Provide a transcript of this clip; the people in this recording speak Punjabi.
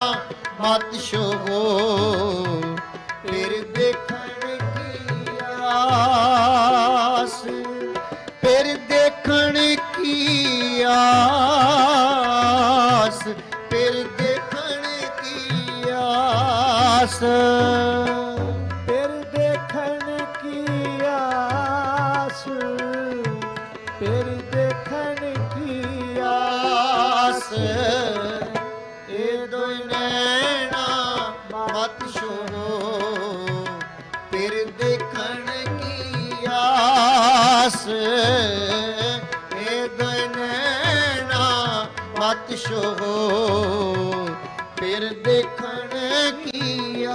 ਮਤ ਸ਼ੋਹੋ ਫਿਰ ਦੇਖਣ ਕੀ ਆਸ, ਫਿਰ ਦੇਖਣ ਕੀ ਆਸ, ਫਿਰ ਦੇਖਣ ਕੀ ਆਸ, ਫਿਰ ਦੇਖਣ ਕੀ ਆਸ, ਫਿਰ ਦੇਖਣ ਕੀ ਆਸ। ਦੋਇ ਨੈਣਾ ਮਤ ਛੋੜੋ ਫਿਰ ਦੇਖਣ ਕੀ ਆਸ। ਇਹ ਦੋਇ ਨੈਣਾ ਮਤ ਛੋੜੋ ਫਿਰ ਦੇਖਣ ਕੀ